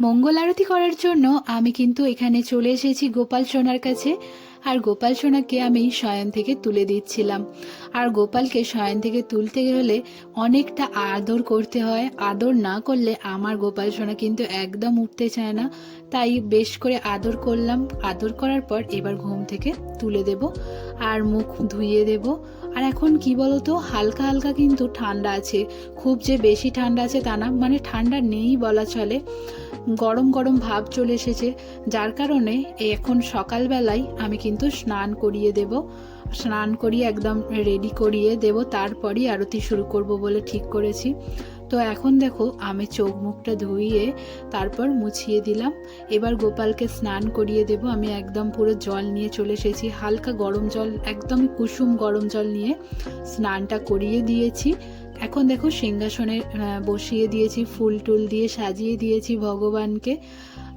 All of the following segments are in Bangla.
মঙ্গল আরতি করার জন্য আমি কিন্তু এখানে চলে এসেছি গোপাল সোনার কাছে। আর গোপাল সোনাকে আমি শয়ন থেকে তুলে দিচ্ছিলাম। আর গোপালকে শয়ন থেকে তুলতে গেলে অনেকটা আদর করতে হয়। আদর না করলে আমার গোপাল সোনা কিন্তু একদম উঠতে চায় না। তাই বেশ করে আদর করলাম। আদর করার পর এবার ঘুম থেকে তুলে দেব আর মুখ ধুইয়ে দেব। আর এখন কি বলতো, হালকা হালকা কিন্তু ঠান্ডা আছে। খুব যে বেশি ঠান্ডা আছে তা না মানে ঠান্ডা নেই বলা চলে। গরম গরম ভাব চলে এসেছে। যার কারণে এখন সকালবেলায় আমি কিন্তু স্নান করিয়ে দেব। স্নান করিয়ে একদম রেডি করিয়ে দেব। তারপরই আরতি শুরু করব বলে ঠিক করেছি। তো এখন দেখো, আমি চোখ মুখটা ধুইয়ে তারপর মুছিয়ে দিলাম। এবার গোপালকে স্নান করিয়ে দেব। আমি একদম পুরো জল নিয়ে চলে এসেছি। হালকা গরম জল একদম কুসুম গরম জল নিয়ে স্নানটা করিয়ে দিয়েছি। এখন দেখো সিংহাসনে বসিয়ে দিয়েছি, ফুল টুল দিয়ে সাজিয়ে দিয়েছি ভগবানকে।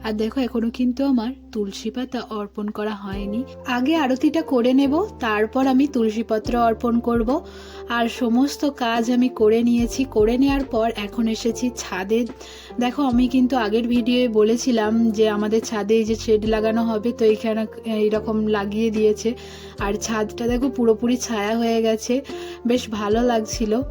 আর দেখো, এখনও কিন্তু আমার তুলসী পাতা অর্পণ করা হয়নি। আগে আরতিটা করে নেব, তারপর আমি তুলসী পত্র অর্পণ করব। আর সমস্ত কাজ আমি করে নিয়েছি। করে নেওয়ার পর এখন এসেছি ছাদে। দেখো, আমি কিন্তু আগের ভিডিওয়ে বলেছিলাম যে আমাদের ছাদে এই যে শেড লাগানো হবে, তো এইখানে এইরকম লাগিয়ে দিয়েছে। আর ছাদটা দেখো, পুরোপুরি ছায়া হয়ে গেছে। বেশ ভালো লাগছিল।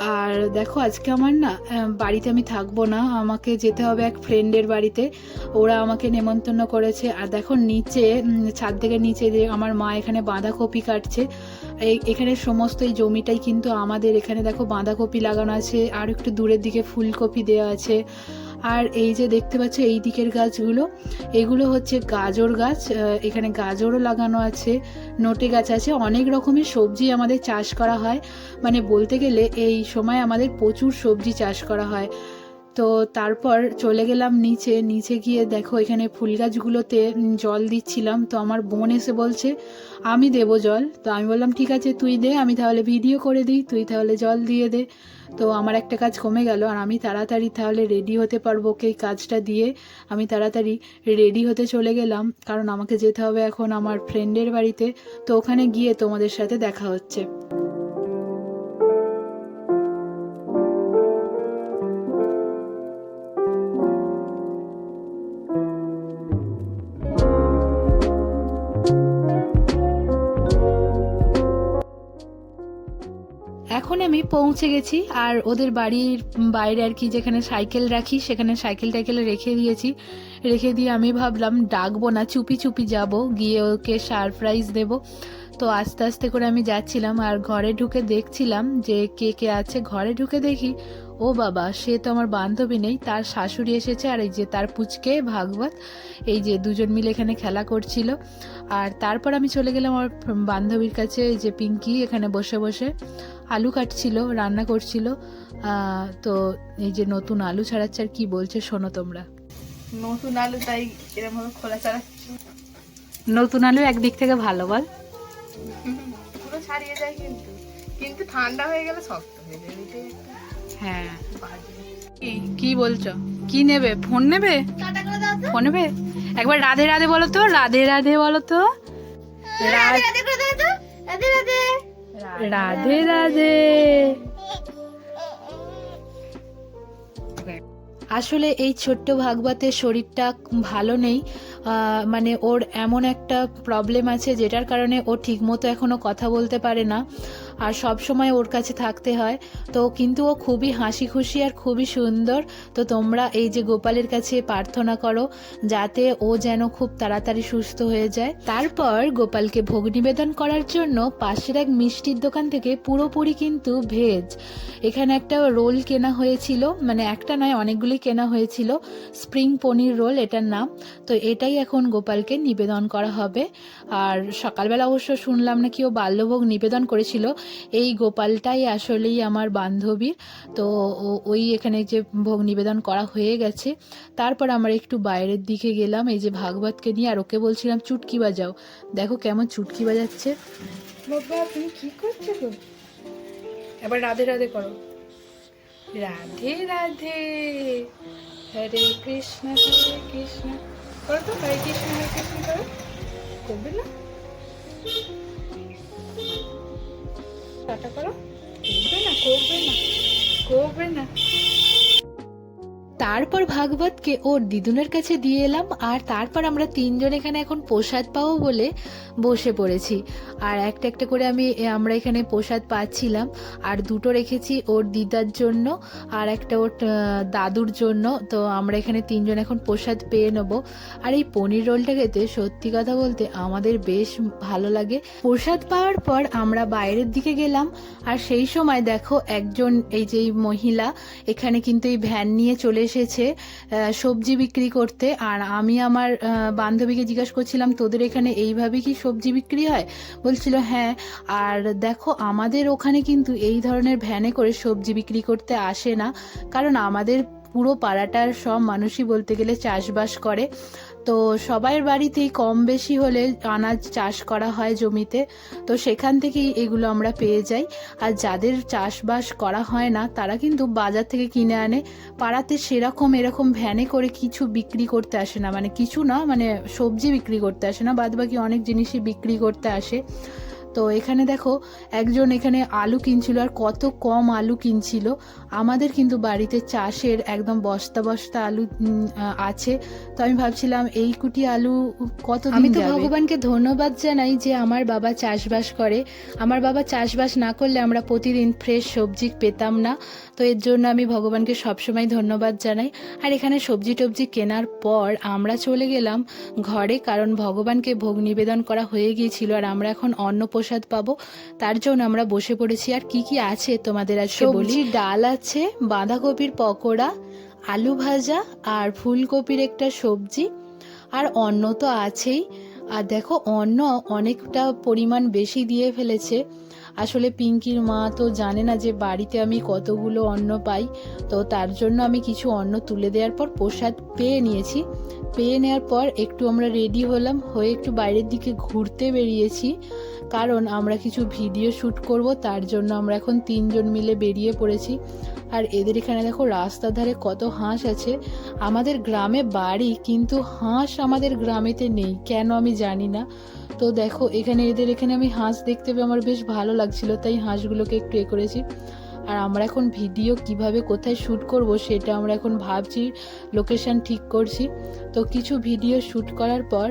আর দেখো, আজকে আমার না বাড়িতে আমি থাকব না। আমাকে যেতে হবে এক ফ্রেন্ডের বাড়িতে। ওরা আমাকে নেমন্তন্ন করেছে। আর দেখো, নিচে ছাদ থেকে নিচে যে আমার মা এখানে বাঁধাকপি কাটছে। এখানে সমস্ত এই জমিটাই কিন্তু আমাদের এখানে দেখো, বাঁধাকপি লাগানো আছে। আর একটু দূরের দিকে ফুলকপি দেওয়া আছে। আর এই যে দেখতে পাচ্ছ এই দিকের গাছগুলো, এগুলো হচ্ছে গাজর গাছ এখানে গাজরও লাগানো আছে, নোটে গাছ আছে, অনেক রকমের সবজি আমাদের চাষ করা হয়। মানে বলতে গেলে এই সময় আমাদের প্রচুর সবজি চাষ করা হয়। তো তারপর চলে গেলাম নিচে নিচে গিয়ে দেখো এখানে ফুল গাছগুলোতে জল দিচ্ছিলাম। তো আমার বোন এসে বলছে, আমি দেব জল। তো আমি বললাম, ঠিক আছে, তুই দে, আমি তাহলে ভিডিও করে দিই, তুই তাহলে জল দিয়ে দে। তো আমার একটা কাজ কমে গেল আর আমি তাড়াতাড়ি তাহলে রেডি হতে পারব এই কাজটা দিয়ে। আমি তাড়াতাড়ি রেডি হতে চলে গেলাম, কারণ আমাকে যেতে হবে এখন আমার ফ্রেন্ডের বাড়িতে। তো ওখানে গিয়ে তোমাদের সাথে দেখা হচ্ছে। এখন আমি পৌঁছে গেছি আর ওদের বাড়ির বাইরে আর কি যেখানে সাইকেল রাখি, সেখানে সাইকেল টাইকেল রেখে দিয়েছি। রেখে দিয়ে আমি ভাবলাম, ডাকবো না, চুপি চুপি যাব, গিয়ে ওকে সারপ্রাইজ দেব। তো আস্তে আস্তে করে আমি যাচ্ছিলাম আর ঘরে ঢুকে দেখছিলাম যে কে কে আছে। ঘরে ঢুকে দেখি, ও বাবা, সে তো আমার বান্ধবী নেই, তার শাশুড়ি এসেছে আর এই যে তার পুচকে ভাগবত, এই যে দুজন মিলে এখানে খেলা করছিল। আর তারপর আমি চলে গেলাম আমার বান্ধবীর কাছে, এই যে পিঙ্কি এখানে বসে বসে। আলু কাটছিল রান্না করছিল। তো এই যে নতুন আলু ছাড়াচ্ছে আর কি বলছে শোনো তোমরা। নতুন আলু তাই এরকমভাবে খোলা চালাচ্ছি নতুন আলু একদিক থেকে ভালো বল। পুরো ছাড়িয়ে যায় কিন্তু। কিন্তু ঠান্ডা হয়ে গেলে শক্ত হয়ে এটাই হ্যাঁ। কি কি বলছো? কি নেবে? ফোন নেবে? ফোন নেবে? একবার রাধে রাধে বলো তো রাধে রাধে বলো তো। রা- রাধে রাধে। আসলে এই ছোট্ট ভাগবতের শরীরটা ভালো নেই। মানে ওর এমন একটা প্রবলেম আছে যেটার কারণে ও ঠিকমতো এখনও কথা বলতে পারে না। আর সব সময় ওর কাছে থাকতে হয়। তো কিন্তু ও খুবই হাসি খুশি আর খুবই সুন্দর। তো তোমরা এই যে গোপালের কাছে প্রার্থনা করো, যাতে ও যেন খুব তাড়াতাড়ি সুস্থ হয়ে যায়। তারপর গোপালকে ভোগ নিবেদন করার জন্য পাশের এক মিষ্টির দোকান থেকে পুরোপুরি কিন্তু ভেজ। এখানে একটা রোল কেনা হয়েছিল মানে একটা নয়, অনেকগুলি কেনা হয়েছিল। স্প্রিং পনির রোল এটার নাম। তো এটাই এখন গোপালকে নিবেদন করা হবে। আর সকালবেলা অবশ্য শুনলাম নাকি ও বাল্যভোগ নিবেদন করেছিল। এই গোপালটাই আসলেই আমার বান্ধবীর। তো ওই এখানে যে ভোগ নিবেদন করা হয়ে গেছে, তারপর আমরা একটু বাইরের দিকে গেলাম, এই যে ভাগবতকে নিয়ে, আর ওকে বলছিলাম, চুটকি বাজাও। দেখো কেমন চুটকি বাজাচ্ছে। তুমি কি করছ গো? এবার রাধে রাধে করো। রাধে রাধে। হরে কৃষ্ণ হরে কৃষ্ণ। করো তো, হরে কৃষ্ণ হরে কৃষ্ণ করো। করবে না? টাটা করো। করবে না করবে না করবে না। তারপর ভাগবতকে ওর দিদুনের কাছে দিয়ে এলাম, আর তারপর আমরা তিনজন এখানে এখন প্রসাদ পাবো বলে বসে পড়েছি। আর একটা একটা করে আমি আমরা এখানে প্রসাদ পাচ্ছিলাম, আর দুটো রেখেছি ওর দিদার জন্য, আর একটা ওর দাদুর জন্য। তো আমরা এখানে তিনজন এখন প্রসাদ পেয়ে নেব। আর এই পনির রোলটা খেতে সত্যি কথা বলতে আমাদের বেশ ভালো লাগে। প্রসাদ পাওয়ার পর আমরা বাইরের দিকে গেলাম, আর সেই সময় দেখো একজন এই যে মহিলা, এখানে কিন্তু এই ভ্যান নিয়ে চলে এসেছে সবজি বিক্রি করতে। আর আমি আমার বান্ধবীকে জিজ্ঞাসা করছিলাম, তোদের এখানে এইভাবে কি সবজি বিক্রি হয়? বলছিল হ্যাঁ। আর দেখো, আমাদের ওখানে কিন্তু এই ধরনের ভ্যানে করে সবজি বিক্রি করতে আসে না। কারণ আমাদের পুরো পাড়াটার সব মানুষই বলতে গেলে চাষবাস করে। তো সবার বাড়িতেই কম বেশি হলে আনাজ চাষ করা হয় জমিতে। তো সেখান থেকেই এগুলো আমরা পেয়ে যাই। আর যাদের চাষবাস করা হয় না, তারা কিন্তু বাজার থেকে কিনে আনে। পাড়াতে সেরকম এরকম ভ্যানে করে কিছু বিক্রি করতে আসে না। মানে কিছু না মানে সবজি বিক্রি করতে আসে না। বাদবাকি অনেক জিনিসই বিক্রি করতে আসে। তো এখানে দেখো একজন এখানে আলু কিনছিল আর কত কম আলু কিনছিল। আমাদের কিন্তু বাড়িতে চাষের একদম বস্তা বস্তা আলু আছে। তো আমি ভাবছিলাম এই কুটি আলু কত আমি তো ভগবানকে ধন্যবাদ জানাই যে আমার বাবা চাষবাস করে। আমার বাবা চাষবাস না করলে আমরা প্রতিদিন ফ্রেশ সবজি পেতাম না। তো এর জন্য আমি ভগবানকে সবসময় ধন্যবাদ জানাই। আর এখানে সবজি টবজি কেনার পর আমরা চলে গেলাম ঘরে কারণ ভগবানকে ভোগ নিবেদন করা হয়ে গিয়েছিল। আর আমরা এখন অন্ন প্রসাদ পাবো। তার জন্য আমরা বসে পড়েছি। আর কি কি আছে তোমাদের আজকে বলি? ডাল আছে বাঁধাকপির পকোড়া আলু ভাজা আর ফুলকপির একটা সবজি। আর অন্ন তো আছেই। আর দেখো অন্ন অনেকটা পরিমাণ বেশি দিয়ে ফেলেছে। আসলে পিঙ্কির মা তো জানে না যে বাড়িতে আমি কতগুলো অন্ন পাই। তো তার জন্য আমি কিছু অন্ন তুলে দেওয়ার পর প্রসাদ পেয়ে নিয়েছি। পেয়ে নেওয়ার পর একটু আমরা রেডি হলাম। হয়ে একটু বাইরের দিকে ঘুরতে বেরিয়েছি। কারণ আমরা কিছু ভিডিও শ্যুট করব, তার জন্য আমরা এখন তিনজন মিলে বেরিয়ে পড়েছি। আর এদের এখানে দেখো রাস্তার ধারে কত হাঁস আছে। আমাদের গ্রামে বাড়ি, কিন্তু হাঁস আমাদের গ্রামেতে নেই, কেন আমি জানি না। তো দেখো, এখানে এদের এখানে আমি হাঁস দেখতে পেয়ে আমার বেশ ভালো লাগছিল, তাই হাঁসগুলোকে একটু এ করেছি। আর আমরা এখন ভিডিও কীভাবে কোথায় শ্যুট করব সেটা আমরা এখন ভাবছি লোকেশন ঠিক করছি। তো কিছু ভিডিও শ্যুট করার পর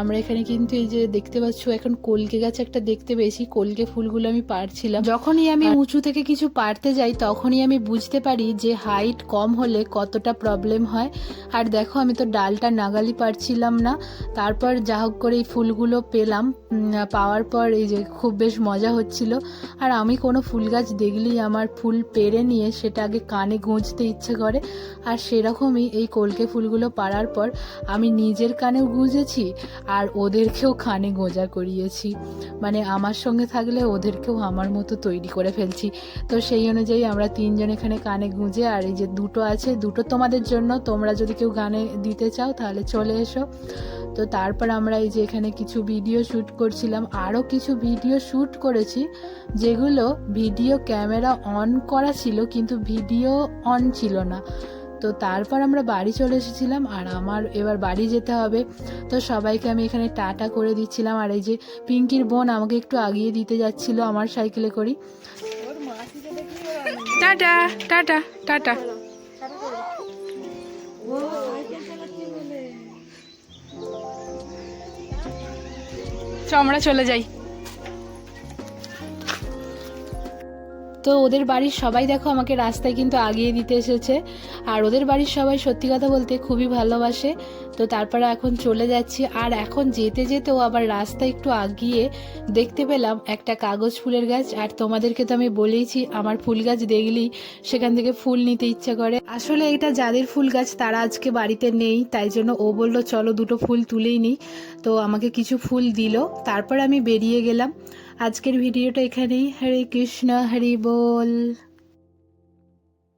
আমরা এখানে কিন্তু এই যে দেখতে পাচ্ছ এখন কলকে গাছ একটা দেখতে পেয়েছি। কলকে ফুলগুলো আমি পারছিলাম যখনই আমি উঁচু থেকে কিছু পারতে যাই তখনই আমি বুঝতে পারি যে হাইট কম হলে কতটা প্রবলেম হয়। আর দেখো আমি তো ডালটা নাগালি পারছিলাম না। তারপর যা হোক করে এই ফুলগুলো পেলাম। পাওয়ার পর এই যে খুব বেশ মজা হচ্ছিল। আর আমি কোনো ফুল গাছ দেখলেই আমার ফুল পেরে নিয়ে সেটা আগে কানে গুঁজতে ইচ্ছে করে। আর সেরকমই এই কলকে ফুলগুলো পাড়ার পর আমি নিজের কানেও গুঁজেছি আর ওদেরকেও কানে গোঁজা করিয়েছি। মানে আমার সঙ্গে থাকলে ওদেরকেও আমার মতো তৈরি করে ফেলছি। তো সেই অনুযায়ী আমরা তিনজন এখানে কানে গুঁজে আর এই যে দুটো আছে, দুটো তোমাদের জন্য। তোমরা যদি কেউ গানে দিতে চাও তাহলে চলে এসো। তো তারপর আমরা এই যে এখানে কিছু ভিডিও শ্যুট করছিলাম আরও কিছু ভিডিও শ্যুট করেছি, যেগুলো ভিডিও ক্যামেরা অন করা ছিল কিন্তু ভিডিও অন ছিল না। তো তারপর আমরা বাড়ি চলে এসেছিলাম আর আমার এবার বাড়ি যেতে হবে। তো সবাইকে আমি এখানে টাটা করে দিচ্ছিলাম আর এই যে পিঙ্কির বোন আমাকে একটু আগিয়ে দিতে যাচ্ছিল আমার সাইকেলে করি। Tata tata tata. চ আমরা চলে যাই। তো ওদের বাড়ির সবাই দেখো আমাকে রাস্তায় কিন্তু আগিয়ে দিতে এসেছে। আর ওদের বাড়ির সবাই সত্যি কথা বলতে খুবই ভালোবাসে। তো তারপরে এখন চলে যাচ্ছি। আর এখন যেতে যেতেও আবার রাস্তা একটু আগিয়ে দেখতে পেলাম একটা কাগজ ফুলের গাছ। আর তোমাদেরকে তো আমি বলেইছি, আমার ফুল গাছ দেখলেই সেখান থেকে ফুল নিতে ইচ্ছা করে। আসলে এটা যাদের ফুল গাছ তারা আজকে বাড়িতে নেই, তাই জন্য ও বলল, চলো দুটো ফুল তুলেই নিই তো আমাকে কিছু ফুল দিল। তারপর আমি বেরিয়ে গেলাম। আজকের ভিডিওটা এখানেই। হরে কৃষ্ণ হরি বল।